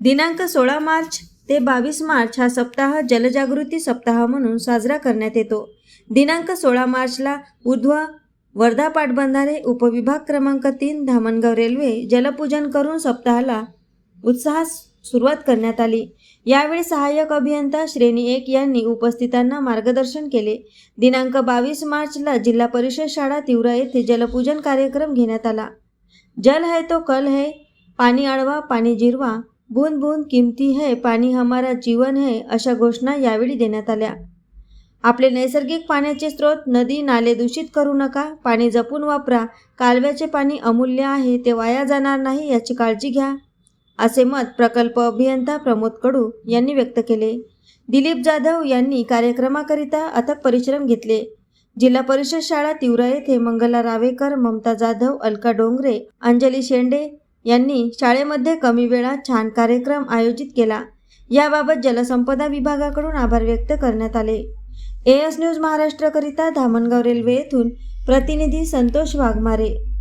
दिनांक सोळा मार्च ते बावीस मार्च हा सप्ताह जलजागृती सप्ताह म्हणून साजरा करण्यात येतो. दिनांक सोळा मार्चला उर्ध्व वर्धा पाटबंधारे उपविभाग क्रमांक तीन धामणगाव रेल्वे जलपूजन करून सप्ताहाला उत्साहात सुरुवात करण्यात आली. यावेळी सहाय्यक अभियंता श्रेणी एक यांनी उपस्थितांना मार्गदर्शन केले. दिनांक बावीस मार्चला जिल्हा परिषद शाळा तिवरा येथे जलपूजन कार्यक्रम घेण्यात आला. जल है तो कल है पाणी अडवा पाणी जिरवा बूंद बूंद किमती है पाणी हमारा जीवन है अशा घोषणा यावेळी देण्यात आल्या. आपले नैसर्गिक पाण्याचे स्रोत नदी नाले दूषित करू नका पाणी जपून वापरा कालव्याचे पाणी अमूल्य आहे ते वाया जाणार नाही याची काळजी घ्या. असे मत प्रकल्प अभियंता प्रमोद कडू यांनी व्यक्त केले. दिलीप जाधव यांनी कार्यक्रमाकरिता अथक परिश्रम घेतले. जिल्हा परिषद शाळा तिवरा येथे मंगला रावेकर ममता जाधव अलका डोंगरे अंजली शेंडे यांनी शाळेमध्ये कमी वेळात छान कार्यक्रम आयोजित केला. याबाबत जलसंपदा विभागाकडून आभार व्यक्त करण्यात आले. एएस न्यूज महाराष्ट्रकरिता धामणगाव रेल्वे येथून प्रतिनिधी संतोष वाघमारे